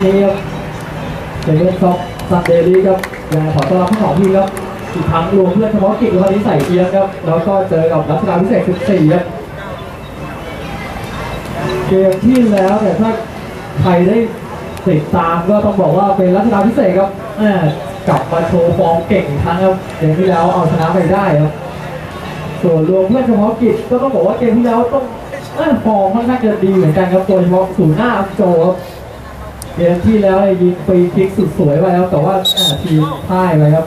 นี้ครับเจนซ็อกซันเดลี่ครับยังขอต้อนรับทั้งสองทีมครับอีกครั้งรวมเพื่อนเฉพาะกิจวันนี้ใส่เอียงครับ แล้วก็เจอกับรัชดาพิเศษ 14 ครับ เกมที่แล้วเนี่ยถ้าใครได้ติดตามก็ต้องบอกว่าเป็นรัชดาพิเศษครับกลับมาโชว์ฟอร์มเก่งอีกครั้งครับเกมที่แล้วเอาชนะไปได้ครับ ส่วนรวมเพื่อนเฉพาะกิจก็ต้องบอกว่าเกมที่แล้วต้องฟอร์มค่อนข้างจะดีเหมือนกันครับโดยเฉพาะศูนย์หน้าอัพโจครับ เกมที่แล้วยิงฟรีคิกสุดสวยไปแล้วแต่ว่าอ่าทีมพ่ายไปครับ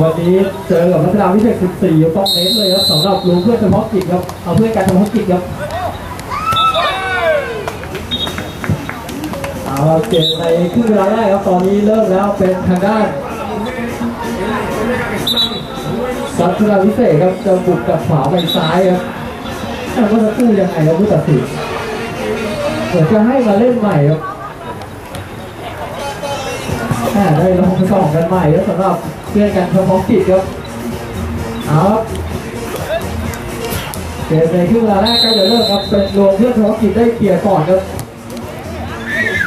วันนี้เจอกับรัชดาพิเศษ14ต้องเน้นเลยครับสำหรับรวมเพื่อนเฉพาะกิจครับเอาเพื่อนการเฉพาะกิจครับเอาเกมในครึ่งเวลาแรกครับตอนนี้เริ่มแล้วเป็นทางด้านสัตราวิเศษครับจะบุกกับขวาไปซ้ายครับแต่ว่าจะกู้ยังไงครับผู้ตัดสินเหมือนจะให้มาเล่นใหม่ครับ ได้ลองสองกันใหม่แล้วสำหรับเพื่อนกันเฉพาะกิจครับเอาเกมในครึ่งเวลาแรกใกล้จะเริ่มครับเป็นรวมเพื่อนเฉพาะกิจได้เกียร์ก่อนครับ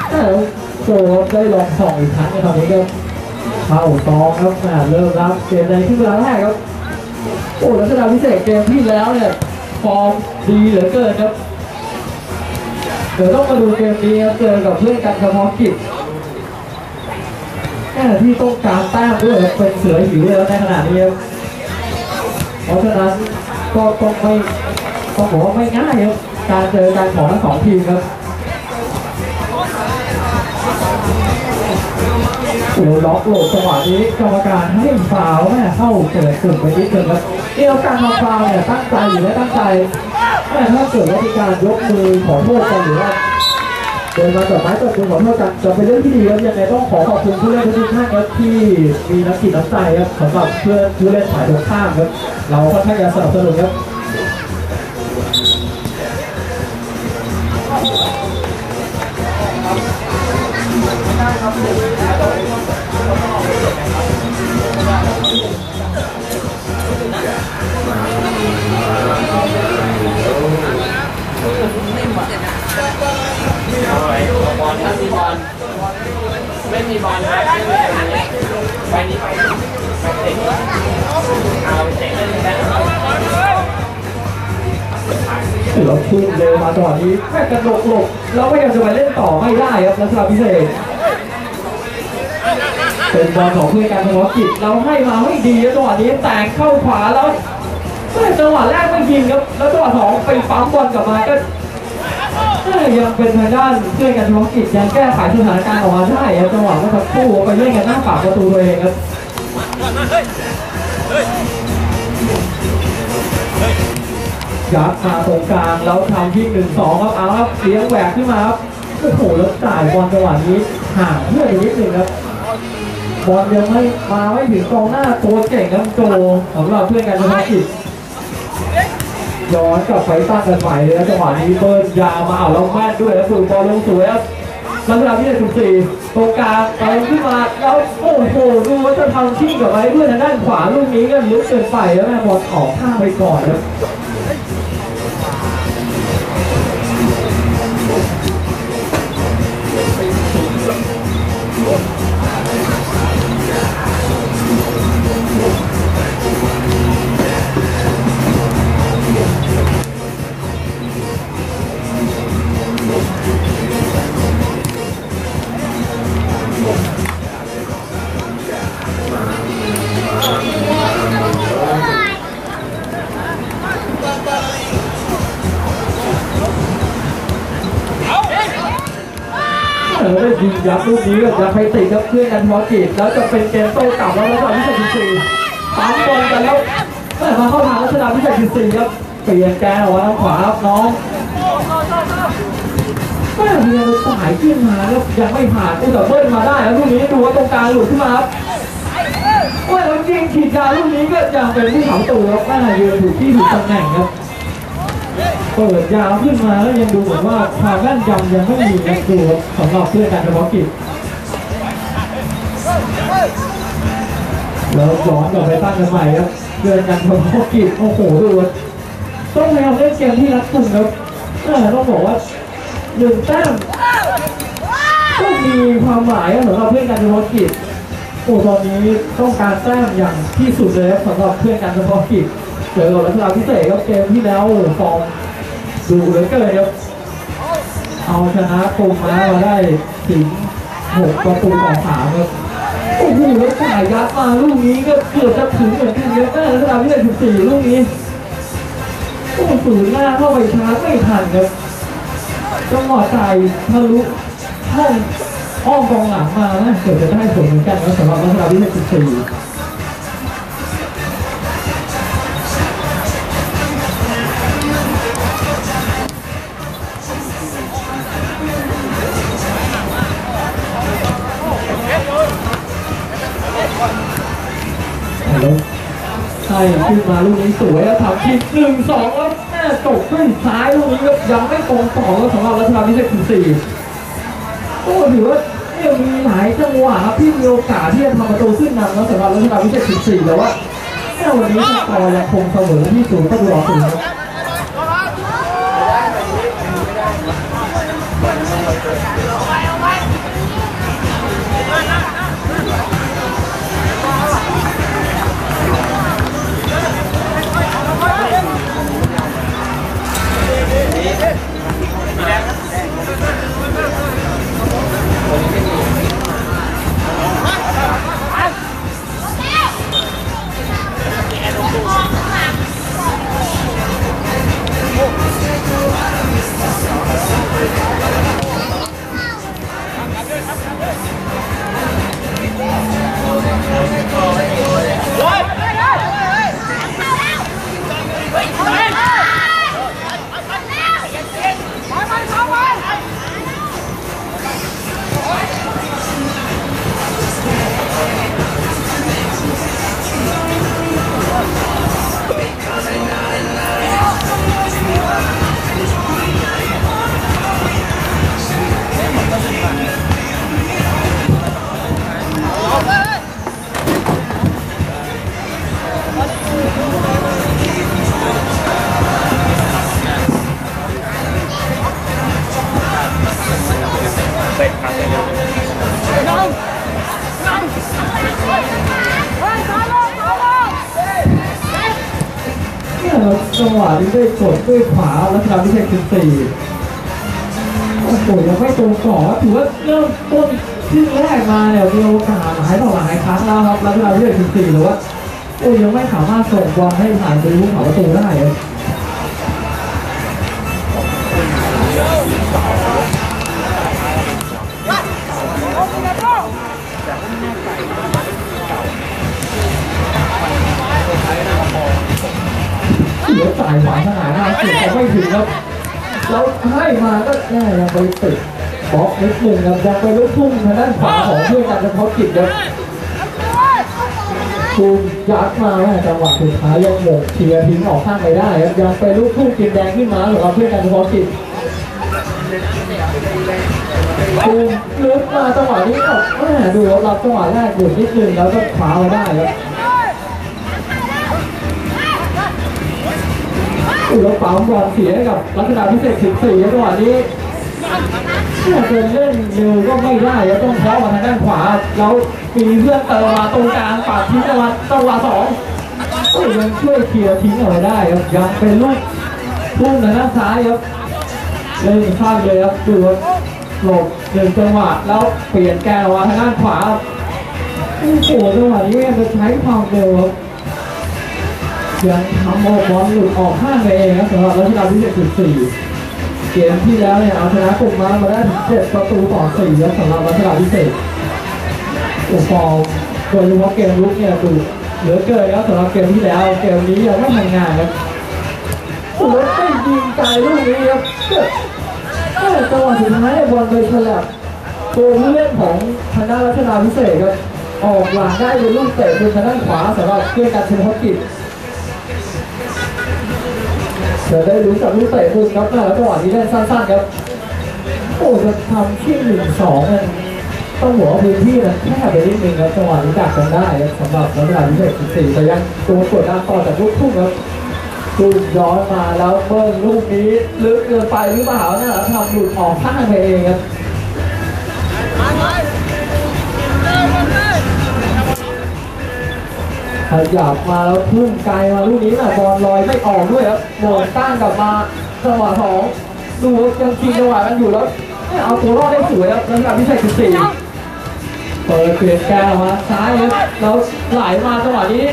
แต่โซได้ลองส่องอีกครั้งในตอนนี้ก็เข้าตองครับอ่าเริ่มรับเกมในครึ่งเวลาแรกครับโอ้ลักษณะพิเศษเกมที่แล้วเนี่ยฟอร์มดีเหลือเกินครับเดี๋ยวต้องมาดูเกมนี้ครับเจอกับเพื่อนกันเฉพาะกิจ แค่ที่ต้องการแต้มด้วยเป็นเสือหิวแล้วในขณะนี้ครับเพราะฉะนั้นก็ต้องไม่ต้องบอกว่าไม่ง่ายครับการเจอกันของทั้งสองทีมครับโอ้ล็อกโหลดจังหวะนี้กรรมการให้ฟาวแม่เข้าเกิดกึ่งไปนิดนึงครับนี่เราการทำฟาวเนี่ยตั้งใจอยู่ไม่ตั้งใจแม่ถ้าเกิดว่ามีการยกมือขอโทษกันหรือว่า เดินมาจับไม้จับมือขอโทษกันจะเป็นเรื่องที่ดีครับยังไงต้องขอขอบคุณผู้เล่นทุกท่านครับที่มีน้ำจิตน้ำใจครับสำหรับเพื่อนผู้เล่นฝ่ายตรงข้ามครับเราค่อนข้างจะสนับสนุนครับ บอลถ้ามีบอลไม่มีบอลไม่มีอะไรไปนี้ไปไปเตะเอาไปเตะเล่นได้เราทุ่มเร็วมาจังหวะนี้แม่กระโดดหลบแล้วไม่ยังจะไปเล่นต่อไม่ได้ครับลักษณะพิเศษ เป็นบอลของเพื่อนการเฉพาะกิจเราให้มาไม่ดีจังหวะนี้แตกเข้าขวาแล้วเมื่อจังหวะแรกไม่ยิงครับ แล้วจังหวะสองไปปั๊มบอลกลับมาก็เอ้ ยังเป็นทางด้านเพื่อนการเฉพาะกิจยังแก้ไขสถานการณ์ออกมาได้จังหวะเมื่อสักครู่ไปเล่นกันหน้าปากประตูตัวเองครับยัดมาตรงกลางแล้วทำที่หนึ่งสองครับเอาครับเลี้ยงแหวกขึ้นมาครับโอ้โหแล้วจ่ายบอลจังหวะนี้ห่างเพื่อนไปนิดนึงครับบอลยังไม่มาไม่ถึงกองหน้าตัวเก่งครับโจสำหรับเพื่อนกันเฉพาะกิจ ย้อนกลับไปตั้งกันใหม่เลยนะจังหวะนี้เบิร์นยาวมาเอาแล้วแม่นด้วยแล้วฝึกบอลลงสวยครับลักษณะที่14ตรงกลางไปขึ้นมาแล้วโอ้โหดูว่าจะทำชิ่งกับไอ้เพื่อนทางด้านขวาลูกนี้ก็ลุกเกินไปแล้วแม่บอลออกข้างไปก่อนครับ เออได้ยิงยับลูกนี้กับยับไปติดครับเพื่อนกันพอจิตแล้วจะเป็นเกมโต้กลับแล้วรัชดาพิเศษสี่ปั๊มบอลกันแล้วแต่มาเข้าทางรัชดาพิเศษสี่ครับเปลี่ยนแกนออกมาทางขวาครับน้องแม่เรียนสายขึ้นมาแล้วยังไม่ผ่านอุตส่าห์เบิ้ลมาได้แล้วลูกนี้ดูว่าตรงกลางหลุดขึ้นมาครับว่าแล้วยิงขีดยาลูกนี้ก็ยังเป็นผู้สาวตัวครับแม่ยืนถูกที่ถูกตำแหน่งครับ เปิดยาวขึ้นมาแล้วยังดูเหมือนว่าความแม่นยำยังไม่มีนะดูครับสำหรับเพื่อการเฉพาะกิจแล้วย้อนกลับไปตั้งกันใหม่ครับเพื่อนการเฉพาะกิจโอ้โหดูต้องพยายามเล่นเกมที่รัดกุมครับต้องบอกว่าหนึ่งแต้มก็ความหมายสำหรับเพื่อนการเฉพาะกิจโอ้ตอนนี้ต้องการแต้มอย่างที่สุดเลยสำหรับเพื่อนการเฉพาะกิจ เจอกับรัชดาพิเศษครับเกมที่แล้วฟอร์มดูเหลือเกินครับเอาชนะกลุ่มมาได้ถึงหกประตูต่อสามครับโอ้โหแล้วจ่ายยัดมาลูกนี้ก็เกือบจะถึงเหมือนกันครับแม่รัชดาพิเศษถึงสี่ลูกนี้โอ้โหฝืนหน้าเข้าไปชาร์จไม่ทันครับจังหวะจ่ายทะลุห้องอ้อมกองหลังมานะเกือบจะได้ผลเหมือนกันนะสำหรับรัชดาวิเศษ14 ขึ้นมาลูกนี้สวยแล้วทำทีหนึ่งสองแล้วแม่ตกด้วยซ้ายลูกนี้ก็ยังไม่ตรงต่อแล้วสำหรับรัชดาวิเศษ14โอ้ถือว่าเนี่ยมีหลายจังหวะครับที่มีโอกาสที่จะทำประตูขึ้นนำแล้วสำหรับรัชดาวิเศษ14แต่ว่าแค่วันนี้สกอร์ยังคงเสมอที่ศูนย์ประตูต่อศูนย์ แล้วครับรัชดาวิเศษ14หรือว่าโอ้ยังไม่สามารถส่งบอลให้ผ่านไปลูกเขาประตูได้ครับเสียจ่ายขวาขนาดหน้าเสียบไม่ถึงครับแล้วให้มาก็แน่ยังไปติดบล็อกนิดหนึ่งครับยังไปลุกทุ่งทางด้านขวาของเพื่อนการเฉพาะกิจครับ คูมยัดมาแม่จังหวะสุดท้ายยังหมกเชียร์ทิ้งออกข้างไปได้ครับยังไปลุกทุ่งกินแดงขึ้นมาสำหรับเพื่อนการเฉพาะกิจคูมลึกมาจังหวะนี้ก็แม่ดูรับรับจังหวะแรกบุดนิดนึงแล้วก็คว้าไว้ได้ครับอุยแล้วปั๊มบอลเสียกับลักษณะพิเศษ14จังหวะนี้ เนี่ยเดินเล่นเร็วก็ไม่ได้แล้วต้องเพาะมาทางด้านขวา แล้วมีเพื่อนเติมมาตรงกลางปาดทิ้งจังหวะจังหวะสองโอ้ยยังช่วยเคลียร์ทิ้งเอาไว้ได้ครับยังเป็นลูกพุ่งทางด้านซ้ายครับเล่นข้างเลยครับดูว่าหลบหนึ่งจังหวะแล้วเปลี่ยนแกนออกมาทางด้านขวาโอ้โหจังหวะนี้จะใช้ความเร็วครับยังทำโมบอลหลุดออกข้างไปเองครับสำหรับรัชดาพิเศษจุดสี่ เกมที่แล้วเนี่ยเอาชนะกลุ่มมามาได้ถึงเจ็ดประตูต่อสี่ครับสำหรับรัชดาพิเศษโอ้ฟอลโดยเฉพาะเกมลุกเนี่ยดูเหลือเกินครับสำหรับเกมที่แล้ว เกมนี้ยังไม่ทำงานครับโอ้ยไม่ยิงไกลลูกนี้ครับเออจังหวะสุดท้ายบอลไปฉลับตัวผู้เล่นของทางด้านรัชดาพิเศษครับออกหลังได้เป็นลูกเตะเป็นทางด้านขวาสำหรับเพื่อนการเฉพาะกิจ จะได้รู้จักลูกเตะมุมครับแล้วจังหวะนี้เล่นสั้นๆครับโอ้จะทำที่หนึ่งสองมันต้องหัวาพื้นที่มันแคบไปนิดนึงครับจังหวะนี้ดักกันได้สำหรับนักกีฬาพิเศษสี่แต่ยังตัวกดดันต่อจากลูกทุ่งครับลูกย้อนมาแล้วเบิ้ลลูกนี้ลึกเกินไปหรือเปล่าเนี่ยแล้วทำหลุดออกข้างไปเองครับ ขยับมาแล้วพุ่งไกลมาลูกนี้นะบอลลอยไม่ออกด้วยครับโหนตั้งกลับมาจังหวะสองดูยังชิงจังหวะกันอยู่แล้วเอาตัวรอดได้สวยครับระดับพิเศษสิบสี่เปิดเปลี่ยนแกนออกมาซ้ายครับแล้วไหลมาจังหวะนี้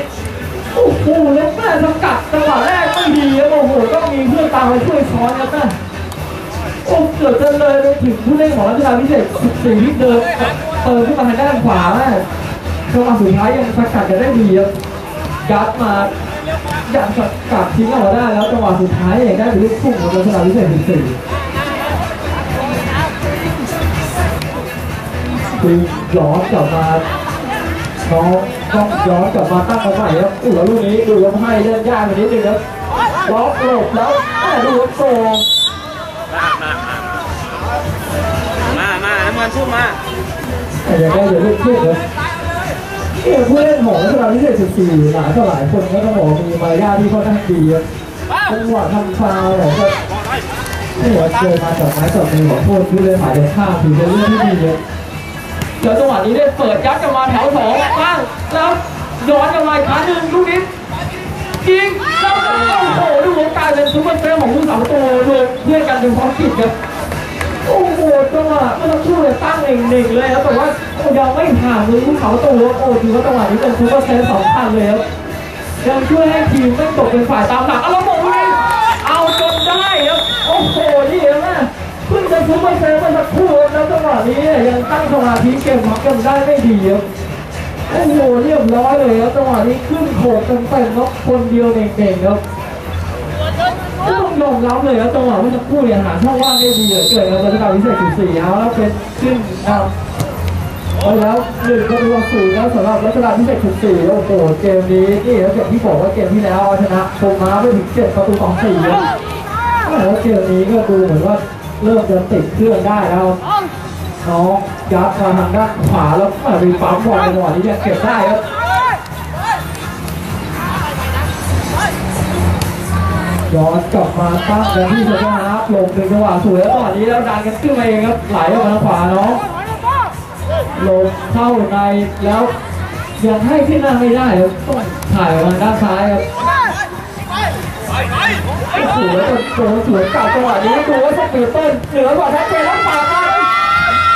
โอ้โหแล้วแม่สกัดจังหวะแรกไม่ดีครับโอ้โหต้องมีเพื่อนตามมาช่วยซ้อนครับโอ้เกือบจะเลยไปถึงผู้เล่นของรัชดาพิเศษ14ที่เดินเติมขึ้นมาทางด้านขวาแม่ จังหวะสุดท้ายยังสกัดกันได้ดีครับยัดมายัดสกัดทิ้งออาได้แล้วจังหวะสุดท้ายยังได้เป็นลูกพุ่งของรัชดาพิเศษ14คือย้อนกลับมาน้องต้องย้อนกลับมาตั้งมาใหม่ครับอู้แล้วลูกนี้ดูว่าให้เล่นยากไปนิดนึงครับล็อกหลบแล้วแม่ดูว่าโกงมามาน้ำเงินสู้มาแต่ยังได้อยู่ลูกพุ่งครับ เนี่ยผู้เล่นของรัชดาพิเศษ14หลายต่อหลายคนก็ต้องบอกมีมารยาทที่ค่อนข้างดีครับจังหวะทำฟาวล์เนี่ยก็ไม่ว่าเจอมาจากไม้ต่อมือขอโทษผู้เล่นฝ่ายตรงข้ามถือเป็นเรื่องที่ดีเลยเดี๋ยวจังหวะนี้ได้เปิดยัดกันมาแถวสองบ้างแล้วย้อนกันมาอีกครั้งหนึ่งลูกนี้ยิงแล้วก็โอ้โหดูวงการเป็นซูเปอร์เซฟของผู้สาวตัวรวมเพื่อนกันเป็นพร้อมกิจครับ โอ้โหจังหวะเมื่อสักครู่เนี่ยตั้งหนึ่งหนึ่งเลยครับแต่ว่ายังไม่ห่างมือผู้สาวตัวโอ้ถือว่าจังหวะนี้เป็นซูเปอร์เซฟสองพันเลยครับยังช่วยให้ทีมไม่ตกเป็นฝ่ายตามหลังเอาล้วบอกว่าเอาจนได้ครับโอ้โหนี่เห็นไหมเพิ่งจะซุปเปอร์เซฟไปสักครู่แล้วจังหวะนี้ยังตั้งสมาธิเก็บพักกันได้ไม่ดีครับโอ้โหเรียบร้อยเลยครับจังหวะนี้ขึ้นโขกเต็มเต็มๆครับคนเดียวเก่งๆครับ ต้องยอมรับเลยครับจังหวะเมื่อสักครู่เนี่ยหาช่องว่างได้ดีเหลือเกินครับรัชกาลพิเศษ14เอาแล้วเป็นขึ้นนำไปแล้วหนึ่งประตูต่อศูนย์แล้วสำหรับรัชดาพิเศษ14โอ้โหเกมนี้นี่ครับอย่างที่บอกว่าเกมที่แล้วอาชนะชมมาไปถึง7ประตูต่อ4ครับแต่ว่าเกมนี้ก็ดูเหมือนว่าเริ่มจะติดเครื่องได้แล้วน้องยัดมาทางด้านขวาแล้วไปปั๊มบอลในจังหวะนี้ยังเก็บได้ครับ ย้อนกลับมาตั้งกันที่ชนะฮาร์ปลงเป็นจังหวะสวยแล้วตอนนี้แล้วดันกันขึ้นมาเองครับไหลออกมาทางขวาน้องลงเข้าในแล้วยังให้ขึ้นหน้าไม่ได้ครับต้องถ่ายออกมาด้านซ้ายครับโอ้โหแล้วก็โดนสวนกลับจังหวะนี้ดูว่าสปีดเต้นเหนือกว่าทัพเจนแล้วปาดมา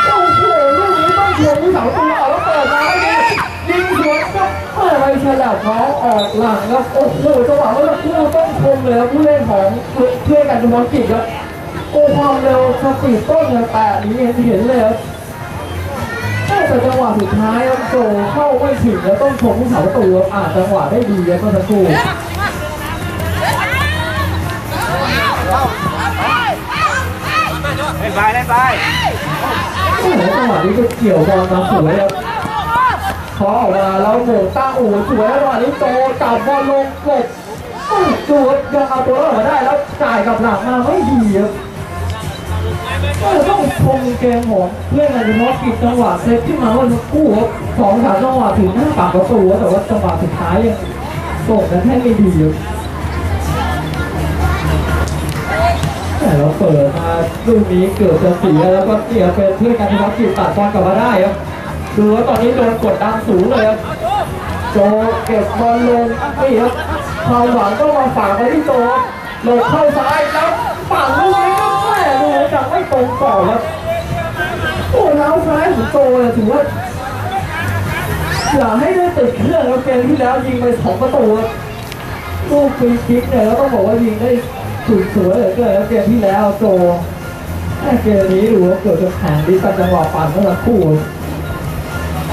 โอ้โหลูกนี้ต้องชมที่เสาตัว น้องออกหลังครับโอ้โหจังหวะเมื่อคู่ต้องชมเลยครับผู้เล่นของเพื่อนกันจุมอนกิจครับโอ้ความเร็วสปีดต้นแต่ นี้เห็นเลยครับแต่จังหวะสุดท้ายครับโจเข้าไม่ถึงแล้วต้องชมผู้สาประตูอ่าจังหวะได้ดีครับเมื่อสักครู่เล่นไปไปโอ้โหจังหวะนี้ก็เกี่ยวบอลมาสวยครับ ขอออกมาแล้วโหมตั้งโอ้สวยแล้วจังหวะนี้โจจับบอลลงกบโอ้โหดูยังเอาตัวรอดมาได้แล้วจ่ายกับหลังมาไม่ดีครับต้องชมเกมของเพื่อนในเฉพาะกิจจังหวะเซตที่มาว่าสักคู่สองสามจังหวะถึงหน้าปากประตูครับแต่ว่าจังหวะสุดท้ายยังส่งกันแค่ไม่ดีครับแต่เราเปิดมาลูกนี้เกือบจะเสียแล้วก็เสียเป็นเพื่อนกันนะครับกิจตัดบอลกลับมาได้ครับ ดูว่าตอนนี้โดนกดดันสูงเลยครับโจเก็บบอลลงนี่ครับความหวังก็มาฝากไปที่โจหลบเข้าซ้ายแล้วฝั่งลูกนี้ก็แม่ดูจะไม่ตรงต่อครับโอ้เท้าซ้ายของโจเนี่ยถือว่าอย่าให้ได้ติดเครื่องแล้วเกมที่แล้วยิงไปสองประตูครับลูกฟรีคิกเนี่ยเราต้องบอกว่ายิงได้สุดสวยเหลือเกินแล้วเกมที่แล้วโจแต่เกมนี้ดูว่าเกิดจะแข่งดีตัดจังหวะปั่นเมื่อสักครู่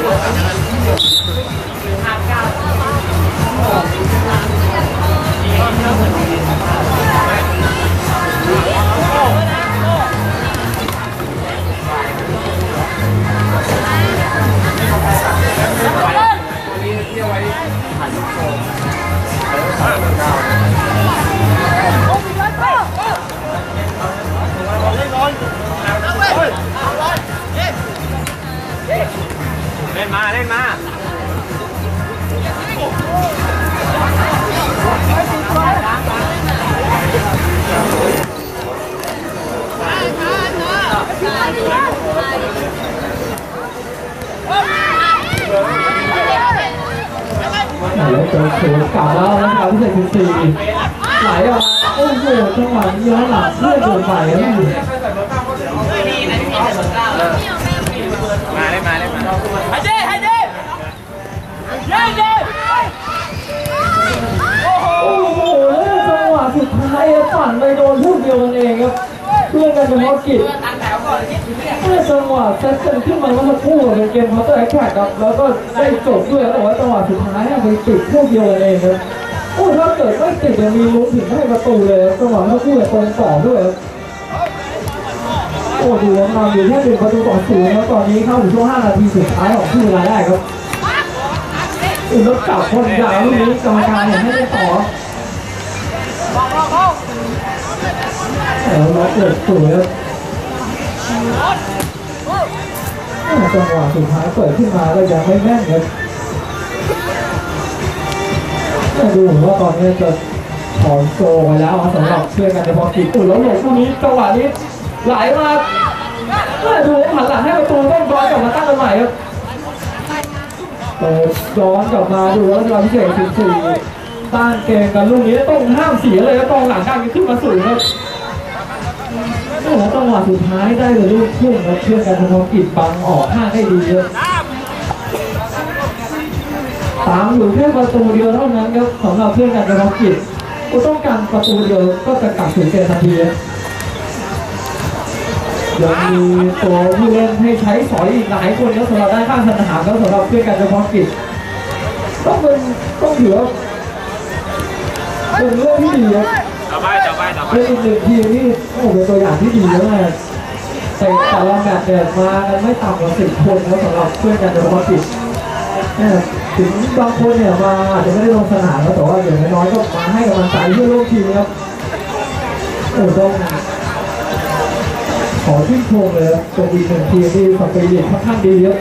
ใส่ใส่ของหน้าเไหลออกโอ้โหจังหวะนี้ย้อนหลังเพื่อเดินไปครับมาเล่นมาเล่นมาโอ้โหแล้วจังหวะสุดท้ายฝันไปโดนลูกเดียวกันเองครับเพื่อนกันเฉพาะกิจเมื่อจังหวะเซตกันขึ้นมาเมื่อสักครู่เป็นเกมเคาน์เตอร์แอคแท็กครับแล้วก็ได้จบด้วยแต่ว่าจังหวะสุดท้ายไปติดพวกเดียวกันเองครับ ถ้าเกิดไม่ติดยังมีลุ้นถึงให้ประตูเลยจังหวะเมื่อสักครู่ตรงต่อด้วยครับโอ้ดูว่านำอยู่แค่หนึ่งประตูต่อศูนย์แล้วตอนนี้เข้าถึงช่วง5นาทีสุดท้ายของครึ่งเวลาได้ครับอุ้มแล้วกลับคนยาวลูกนี้กรรมการเห็นให้ได้ต่อแต่ล็อกเกิดสวยครับโอ้จังหวะสุดท้ายเปิดขึ้นมาก็ยังไม่แม่นครับ แต่ดูเหมือนว่าตอนนี้จะถอนโซไปแล้วครับสำหรับเพื่อนกันเฉพาะกิจอุ่นแล้วหลงคู่นี้จังหวะนี้ไหลมาเมื่อดูหันหลังให้ประตูต้องย้อนกลับมาตั้งกันใหม่ครับเปิดย้อนกลับมาดูแล้วเราพิเศษสิบสี่ต้านเกมกันลูกนี้ต้องห้ามเสียเลยครับกองหลังกลางขึ้นมาสูงครับโอ้โหจังหวะสุดท้ายได้เลยลูกพุ่งแล้วเชื่อกันทำกิจบังออกข้างได้ดีครับ ตามอยู่แค่ประตูเดียวเท่านั้นครับสำหรับเพื่อนกันทำกิจก็ต้องการประตูเดียวก็จะกลับถึงเกมทันทีครับยังมีตัวผู้เล่นให้ใช้สอยอีกหลายคนแล้วสำหรับด้านข้างสนามแล้วสำหรับเพื่อนกันเฉพาะกิจต้องเป็นต้องถือว่าเป็นเรื่องที่ดีครับต่อไปต่อไปต่อไปเป็นอีกหนึ่งทีมที่โอ้โหเป็นตัวอย่างที่ดีมากแต่แต่ละแมตช์เนี่ยมากันไม่ต่ำกว่าสิบคนแล้วสำหรับเพื่อนกันเฉพาะกิจเนี่ย ถึงบางคนเนี่ยมาอาจจะไม่ได้ลงสนามแล้วแต่ว่าอย่างน้อยก็มาให้กำลังใจเพื่อร่วมทีมครับโอ้ต้องขอชื่นชมเลยครับเป็นอีกหนึ่งทีมที่สปีริตค่อนข้างดีครับ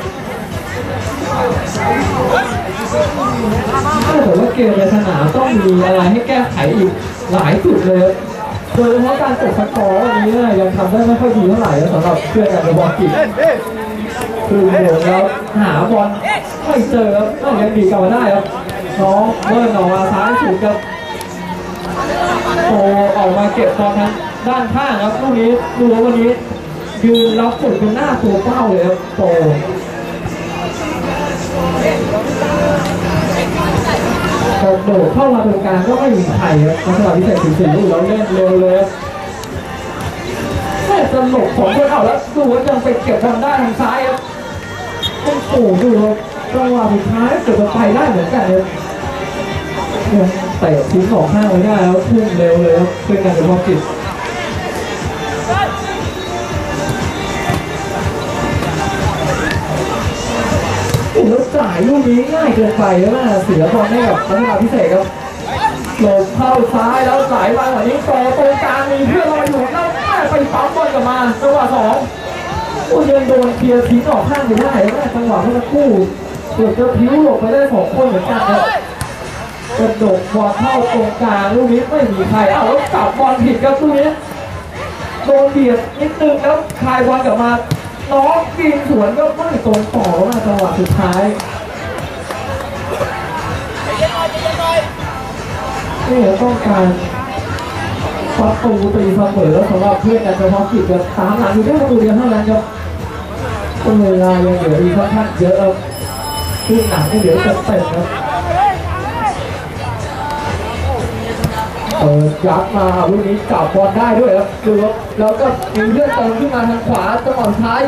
แต่ว่าเกมในสนามต้องมีอะไรให้แก้ไขอีกหลายจุดเลยโดยเฉพาะการตกสกอร์วันนี้เนี่ยยังทำได้ไม่ค่อยดีเท่าไหร่นะสำหรับเพื่อนกันในบอลกิจ คือโหมแล้วหาบอลไม่เจอครับน่ายังดีกลับมาได้ครับน้องเมื่อหนออกมาซ้ายสุดครับโตออกมาเก็บบอลทางด้านข้างครับลูกนี้ดูว่าวันนี้ยืนรับกดเป็นหน้าตัวเป้าเลยครับโตกระโดดเข้ามาตรงกลางก็ไม่มีใครครับมาสลับพิเศษถึงสี่ลูกแล้วเล่นเร็วเลยแม่จะหลบสองคนเอาแล้วดูว่ายังไปเก็บบอลได้ทางซ้ายครับ โอ้โหดูครับจังหวะสุดท้ายเกือบจะไปได้เหมือนกันเลยยังเตะทิ้งออกข้างไว้ได้แล้วพุ่งเร็วเลยครับเป็นการเฉพาะกิจโอ้โหแล้วจ่ายลูกนี้ง่ายเกินไปแล้วนะเสียบอลให้กับนักกีฬาพิเศษครับหลบเข้าซ้ายแล้วสายบอลแบบนี้ต่อตรงกลางมีเพื่อนรออยู่แล้วแม่ไปปั๊มบอลกลับมาจังหวะสอง โอ้ยยังโดนเคลียร์ทิ้งออกข้างไปได้แม่จังหวะเมื่อสักครู่เกือบจะพิ้วหลบไปได้สองคนเหมือนกันครับกระโดดบอลเข้าตรงกลางลูกนี้ไม่มีใครเอาแล้วกลับบอลผิดครับลูกนี้โดนเบียดนิดนึงแล้วคายบอลกลับมาน้องกินสวนก็ไม่ตรงต่อมาจังหวะสุดท้ายนี่ต้องการประตูตีเสมอสำหรับเพื่อนกันเฉพาะกิจกับตามหลังอยู่แค่ประตูเดียวเท่านั้นครับ ก็เวลายังเหลืออีกค่อนข้างเยอะครับขึ้นหนังก็เดี๋ยวจะเตะครับเปิดยัดมาลูกนี้จับบอลได้ด้วยครับดูครับแล้วก็มีเลือดเติมขึ้นมาทางขวาจังหวะท้าย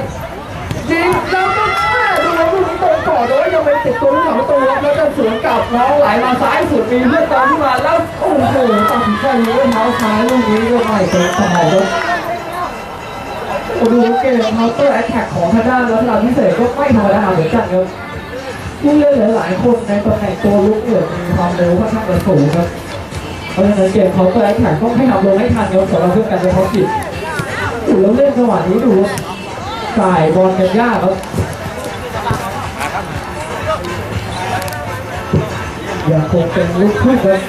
ยิงแล้วก็แม่ดูครับลูกนี้ตรงต่อโดยยังไม่ติดตัวลูกหลังประตูครับแล้วก็สวนกลับน้องไหลมาซ้ายสุดมีเลือดเติมขึ้นมาแล้วโอ้โหตัดสินใจยิงด้วยเท้าซ้ายลูกนี้ก็ไม่เกินต่อครับ ดูเกมเคาน์เตอร์แอตแทกของทางด้านรัตนาพิเศษก็ไม่ธรรมดาเหมือนกันครับผู้เล่นหลายๆคนในตำแหน่งตัวลุกเนี่ยมีความเร็วค่อนข้างจะสูงครับเพราะฉะนั้นเกมเขาเตอร์แอคแท็กต้องให้ทำลงให้ทันครับสำหรับเพื่อนกันเฉพาะกิจดูแล้วเล่นจังหวะนี้ดูครับจ่ายบอลกันยากครับยังคงเป็นลูกทุ่งครับ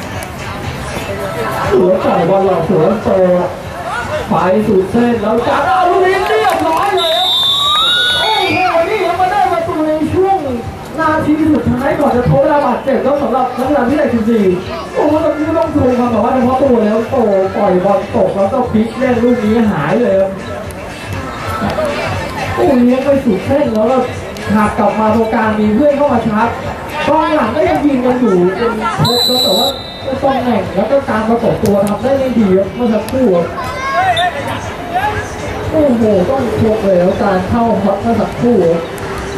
ดูแล้วจ่ายบอลหลอกสวนโต ไปสุดเส้นแล้วจับเอาลูกนี้เรียบร้อยเลยครับโอ้โหนี่ยังมาได้ประตูในช่วงนาทีสุดท้ายก่อนจะทดเวลาบาดเจ็บก็สำหรับนักกีฬาที่ได้14โอ้โหตอนนี้ต้องชูความแบบว่าเฉพาะตัวแล้วโตปล่อยบอลตกแล้วก็พลิกเล่นลูกนี้หายเลยครับโอ้ยเลี้ยงไปสุดเส้นแล้วก็หักกลับมาตรงกลางมีเพื่อนเข้ามาชาร์จกองหลังก็ยังยิงกันอยู่จนพบแล้วแต่ว่าตำแหน่งแล้วก็การประกบตัวทำได้ไม่ดีเมื่อสักครู่ โอ้โหต้องชมเลยแล้วการเข้าฮอตเมื่อสักครู่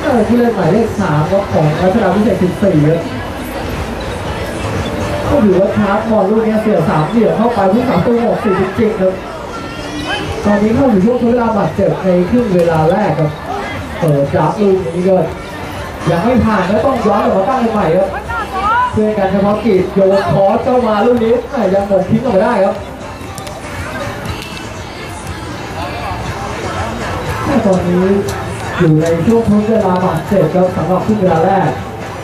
เออผู้เล่นหมายเลขสามก็ของรัชดาพิเศษสิบสี่ครับก็ถือว่าชาร์จบอลลูกนี้เสียสามเหลี่ยมเข้าไปผู้สามตัวหกสี่จริงๆครับตอนนี้เข้าสู่ช่วงทดเวลาบาดเจ็บในครึ่งเวลาแรกครับเปิดจับลูกนี้ก็ยังไม่ผ่านก็ต้องย้อนกลับมาตั้งใหม่ครับเพื่อกันเฉพาะกิจโยนคอร์สเข้ามาลูกนี้แหม่ยังหมดทิ้งออกมาได้ครับ ต่ตอนนี้อยู่ในช่วงทดเวลาบาดเจ็บครับสำหรับครึ่งเวลาแรก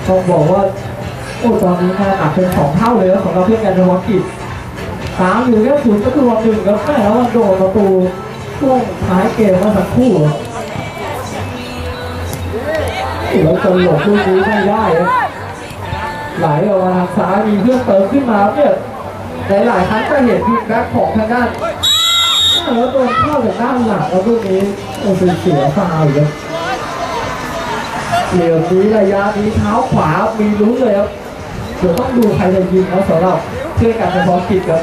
ต้องบอกว่าโอ้ตอนนี้งานหนักเป็นสองเท่าเลยครับสำหรับเพื่อนกันเฉพาะกิจสามอยู่แค่ศูนย์ประตูต่อหนึ่งครับแม่แล้วโดนประตูช่วงท้ายเกมมาสักคู่แล้วจะหลบลูกนี้ไม่ได้ครับไหลออกมาทางซ้ายมีเพื่อนเติมขึ้นมาเนี่ยหลายๆครั้งก็เห็นทีมแบ็คของทางด้าน แล้วโดนเข้าจากด้านหลังแล้วลูกนี้โอ้เป็นเสียฟาวอีกครับเหลี่ยมนี้ระยะนี้เท้าขวามีลุ้นเลยครับเดี๋ยวต้องดูใครจะยิงนะสำหรับเพื่อนการเฉพาะกิจครับ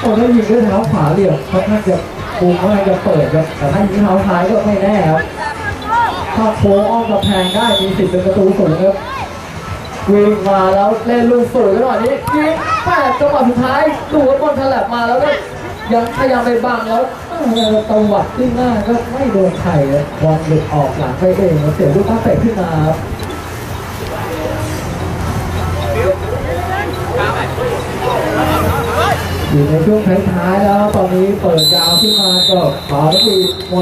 โอ้ถ้ยิงด้วยเท้าขวาเหลี่ยมเขาน่านจะปูเขาน่าจะเปิดครับแต่ถ้ายิงเท้าซ้ายก็ไม่แน่ครับถ้าโค้งอ้อมกระแพงได้มีสิทธิ์เป็นประตูสูงครับวิ่งมาแล้วเล่นลูกสวยจังหวะนี้ยิงแปดจังหวะสุดท้ายดูว่าบอลฉลับมาแล้วก็ ยังพยายามไปบังแล้วตวัดขึ้นหน้าก็ไม่โดนใครบอลหลุดออกหลังไปเองเสียลูกตั้งเตะขึ้นมาครับอยู่ในช่วงท้ายๆแล้วตอนนี้เปิดยาวขึ้นมาก็ขอทีหมด